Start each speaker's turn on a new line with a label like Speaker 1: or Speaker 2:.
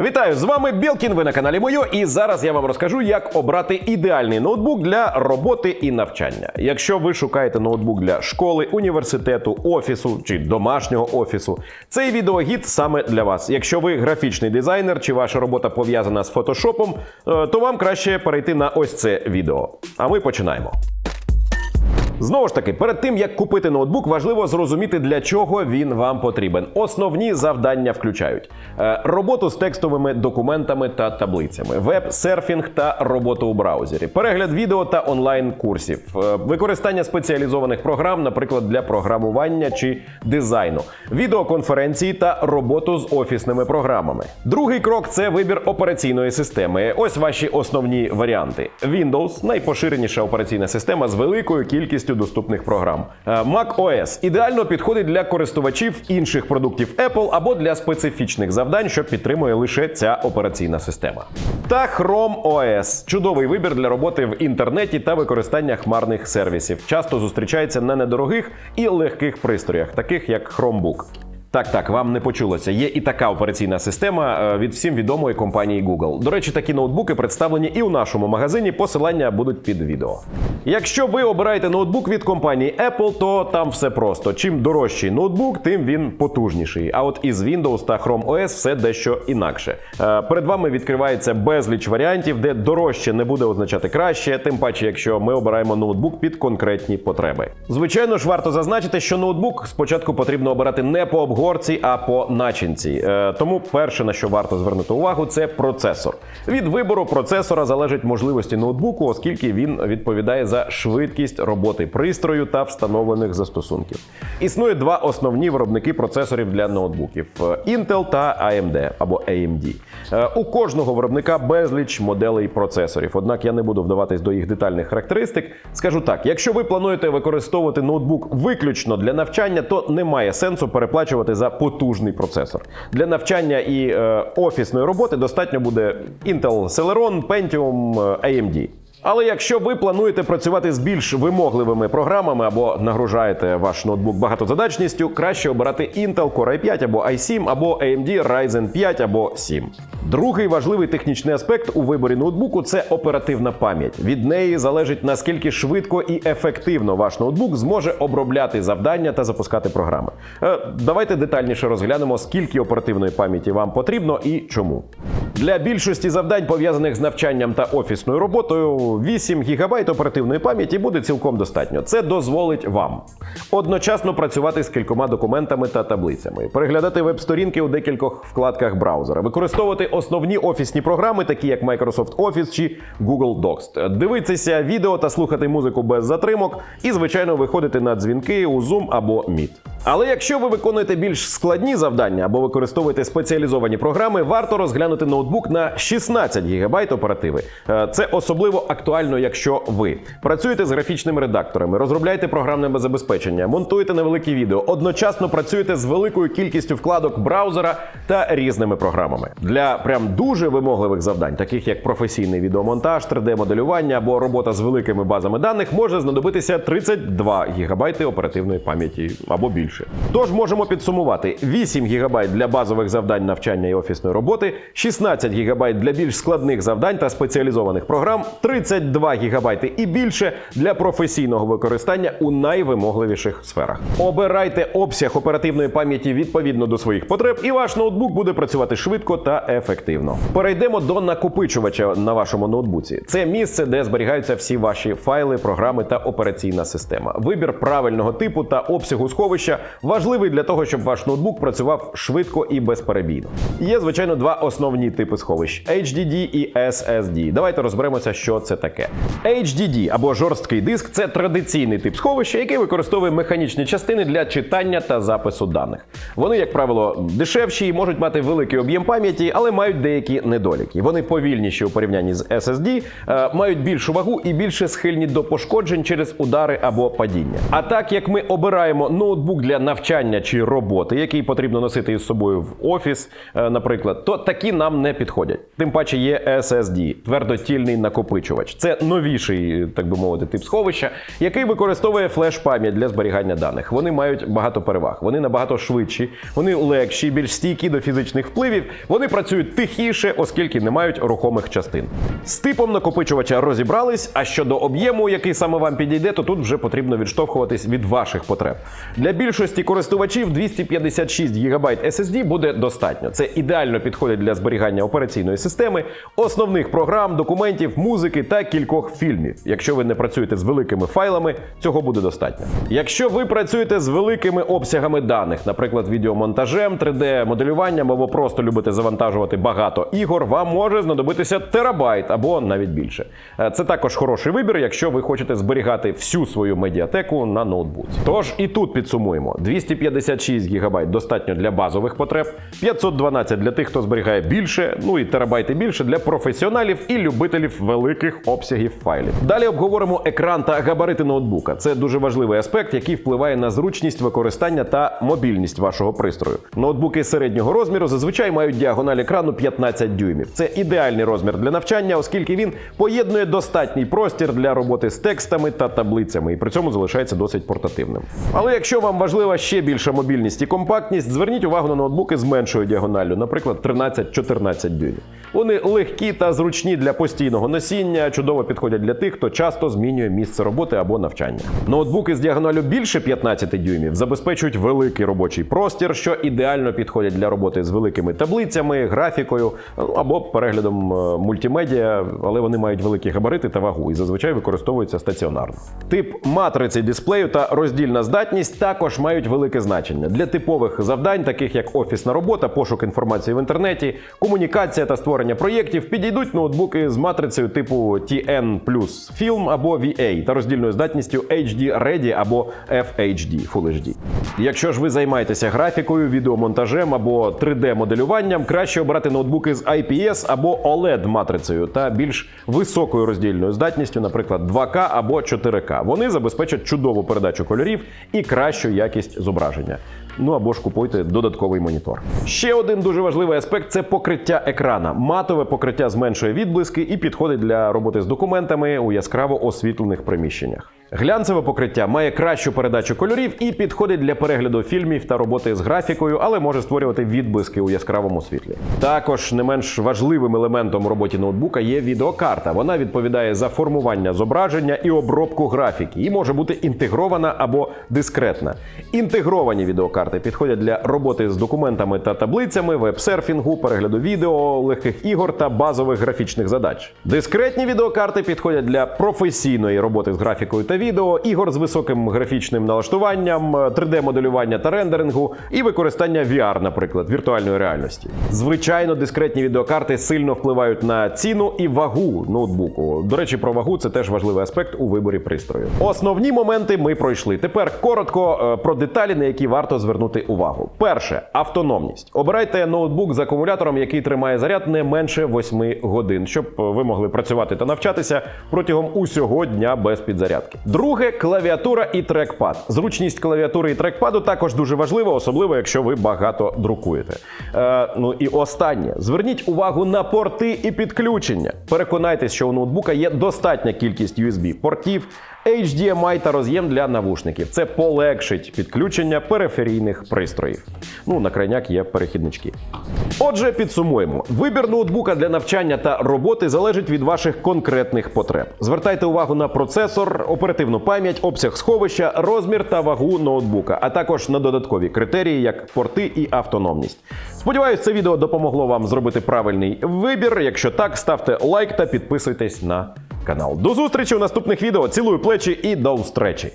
Speaker 1: Вітаю з вами Білкін. Ви на каналі Мойо, і зараз я вам розкажу, як обрати ідеальний ноутбук для роботи і навчання. Якщо ви шукаєте ноутбук для школи, університету, офісу чи домашнього офісу, цей відеогід саме для вас. Якщо ви графічний дизайнер чи ваша робота пов'язана з фотошопом, е, то вам краще перейти на ось це відео. А ми починаємо. Знову ж таки, перед тим як купити ноутбук, важливо зрозуміти, для чого він вам потрібен. Основні завдання включають е, роботу з текстовими документами та таблицями, веб-серфінг та роботу у браузері, перегляд відео та онлайн-курсів, е, використання спеціалізованих програм, наприклад, для програмування чи дизайну, відеоконференції та роботу з офісними програмами. Другий крок це вибір операційної системи. Ось ваші основні варіанти: Windows найпоширеніша операційна система з великою кількістю доступних програм. MacOS Mac OS ідеально підходить для користувачів інших продуктів Apple або для специфічних завдань, що підтримує лише ця операційна система. Та Chrome OS чудовий вибір для роботи в інтернеті та використання хмарних сервісів. Часто зустрічається на недорогих і легких пристроях, таких як Chromebook. Так, так, вам не почулося. Є і така операційна система е, від всім відомої компанії Google. До речі, такі ноутбуки представлені і у нашому магазині. Посилання будуть під відео. Якщо ви обираєте ноутбук від компанії Apple, то там все просто. Чим дорожчий ноутбук, тим він потужніший. А от із Windows та Chrome OS все дещо інакше. Е, Перед вами відкривається безліч варіантів, де дорожче не буде означати краще, тим паче, якщо ми обираємо ноутбук під конкретні потреби. Звичайно ж, варто зазначити, що ноутбук спочатку потрібно обирати не по обговорці, а по начинці. Е, Тому перше, на що варто звернути увагу, це процесор. Від вибору процесора залежать можливості ноутбуку, оскільки він відповідає за швидкість роботи пристрою та встановлених застосунків. Існує два основні виробники процесорів для ноутбуків: е, Intel та AMD або AMD. Е, У кожного виробника безліч моделей процесорів. Однак я не буду вдаватись до їх детальних характеристик. Скажу так: якщо ви плануєте використовувати ноутбук виключно для навчання, то немає сенсу переплачувати за потужний процесор. Для навчання і е, офісної роботи достатньо буде Intel Celeron, Pentium, е, AMD. Але якщо ви плануєте працювати з більш вимогливими програмами або нагружаєте ваш ноутбук багатозадачністю, краще обирати Intel Core i5 або i7, або AMD Ryzen 5 або 7. Другий важливий технічний аспект у виборі ноутбуку це оперативна пам'ять. Від неї залежить наскільки швидко і ефективно ваш ноутбук зможе обробляти завдання та запускати програми. Е, Давайте детальніше розглянемо, скільки оперативної пам'яті вам потрібно і чому. Для більшості завдань, пов'язаних з навчанням та офісною роботою, 8 ГБ оперативної пам'яті буде цілком достатньо. Це дозволить вам одночасно працювати з кількома документами та таблицями, переглядати веб-сторінки у декількох вкладках браузера, використовувати основні офісні програми, такі як Microsoft Office чи Google Docs, дивитися відео та слухати музику без затримок, і, звичайно, виходити на дзвінки у Zoom або Meet. Але якщо ви виконуєте більш складні завдання або використовуєте спеціалізовані програми, варто розглянути ноутбук на 16 ГБ оперативи. Е, Це особливо актуально, якщо ви працюєте з графічними редакторами, розробляєте програмне забезпечення, монтуєте невеликі відео, одночасно працюєте з великою кількістю вкладок браузера та різними програмами. Для прям дуже вимогливих завдань, таких як професійний відеомонтаж, 3D-моделювання або робота з великими базами даних, може знадобитися 32 ГБ оперативної пам'яті або більше. Тож можемо підсумувати: 8 ГБ для базових завдань навчання і офісної роботи, 16 ГБ для більш складних завдань та спеціалізованих програм, 32 ГБ і більше для професійного використання у найвимогливіших сферах. Обирайте обсяг оперативної пам'яті відповідно до своїх потреб, і ваш ноутбук буде працювати швидко та ефективно. Перейдемо до накопичувача на вашому ноутбуці. Це місце, де зберігаються всі ваші файли, програми та операційна система. Вибір правильного типу та обсягу сховища важливий для того, щоб ваш ноутбук працював швидко і безперебійно. Є, звичайно, два основні типи сховищ: HDD і SSD. Давайте розберемося, що це таке. HDD або жорсткий диск це традиційний тип сховища, який використовує механічні частини для читання та запису даних. Вони, як правило, дешевші і можуть мати великий об'єм пам'яті, але мають деякі недоліки. Вони повільніші у порівнянні з SSD, е, мають більшу вагу і більше схильні до пошкоджень через удари або падіння. А так як ми обираємо ноутбук для для навчання чи роботи, який потрібно носити із собою в офіс, е, наприклад, то такі нам не підходять. Тим паче є SSD – твердотільний накопичувач. Це новіший, так би мовити, тип сховища, який використовує флеш-пам'ять для зберігання даних. Вони мають багато переваг. Вони набагато швидші, вони легші, більш стійкі до фізичних впливів. Вони працюють тихіше, оскільки не мають рухомих частин. З типом накопичувача розібрались. А щодо об'єму, який саме вам підійде, то тут вже потрібно відштовхуватись від ваших потреб. Для більшості користувачів 256 ГБ SSD буде достатньо. Це ідеально підходить для зберігання операційної системи, основних програм, документів, музики та кількох фільмів. Якщо ви не працюєте з великими файлами, цього буде достатньо. Якщо ви працюєте з великими обсягами даних, наприклад, відеомонтажем, 3D-моделюванням або просто любите завантажувати багато ігор, вам може знадобитися терабайт або навіть більше. Е, Це також хороший вибір, якщо ви хочете зберігати всю свою медіатеку на ноутбуці. Тож і тут підсумуємо: 256 ГБ достатньо для базових потреб, 512 для тих, хто зберігає більше, ну і терабайти більше для професіоналів і любителів великих обсягів файлів. Далі обговоримо екран та габарити ноутбука. Це дуже важливий аспект, який впливає на зручність використання та мобільність вашого пристрою. Ноутбуки середнього розміру зазвичай мають діагональ екрану 15 дюймів. Це ідеальний розмір для навчання, оскільки він поєднує достатній простір для роботи з текстами та таблицями, і при цьому залишається досить портативним. Але якщо вам важлива ще більша мобільність і компактність, зверніть увагу на ноутбуки з меншою діагоналлю, наприклад, 13-14 дюймів. Вони легкі та зручні для постійного носіння, чудово підходять для тих, хто часто змінює місце роботи або навчання. Ноутбуки з діагоналю більше 15 дюймів забезпечують великий робочий простір, що ідеально підходять для роботи з великими таблицями, графікою ну, або переглядом е, мультимедіа, але вони мають великі габарити та вагу і зазвичай використовуються стаціонарно. Тип матриці дисплею та роздільна здатність також мають велике значення для типових завдань, таких як офісна робота, пошук інформації в інтернеті, комунікація та створення проєктів. Підійдуть ноутбуки з матрицею типу TN Film або VA та роздільною здатністю HD Ready або FHD Full HD. Якщо ж ви займаєтеся графікою, відеомонтажем або 3D-моделюванням, краще обрати ноутбуки з IPS або OLED матрицею та більш високою роздільною здатністю, наприклад, 2К або 4К. Вони забезпечать чудову передачу кольорів і кращу якість зображення. Ну або ж купуйте додатковий монітор. Ще один дуже важливий аспект це покриття екрана. Матове покриття зменшує відблиски і підходить для роботи з документами у яскраво освітлених приміщеннях. Глянцеве покриття має кращу передачу кольорів і підходить для перегляду фільмів та роботи з графікою, але може створювати відблиски у яскравому світлі. Також не менш важливим елементом роботі ноутбука є відеокарта. Вона відповідає за формування зображення і обробку графіки, і може бути інтегрована або дискретна. Інтегровані відеокарти підходять для роботи з документами та таблицями, веб-серфінгу, перегляду відео, легких ігор та базових графічних задач. Дискретні відеокарти підходять для професійної роботи з графікою та відео, ігор з високим графічним налаштуванням, 3D-моделювання та рендерингу і використання VR, наприклад, віртуальної реальності. Звичайно, дискретні відеокарти сильно впливають на ціну і вагу ноутбуку. До речі, про вагу це теж важливий аспект у виборі пристрою. Основні моменти ми пройшли. Тепер коротко е, про деталі, на які варто звернути увагу. Перше автономність. Обирайте ноутбук з акумулятором, який тримає заряд не менше 8 годин, щоб ви могли працювати та навчатися протягом усього дня без підзарядки. Друге клавіатура і трекпад. Зручність клавіатури і трекпаду також дуже важлива, особливо якщо ви багато друкуєте. Е, ну і останнє: зверніть увагу на порти і підключення. Переконайтесь, що у ноутбука є достатня кількість USB портів. HDMI та роз'єм для навушників. Це полегшить підключення периферійних пристроїв. Ну, на крайняк є перехіднички. Отже, підсумуємо: вибір ноутбука для навчання та роботи залежить від ваших конкретних потреб. Звертайте увагу на процесор, оперативну пам'ять, обсяг сховища, розмір та вагу ноутбука, а також на додаткові критерії, як порти і автономність. Сподіваюсь, це відео допомогло вам зробити правильний вибір. Якщо так, ставте лайк та підписуйтесь на канал. До зустрічі у наступних відео. Цілую плечі і до встречі!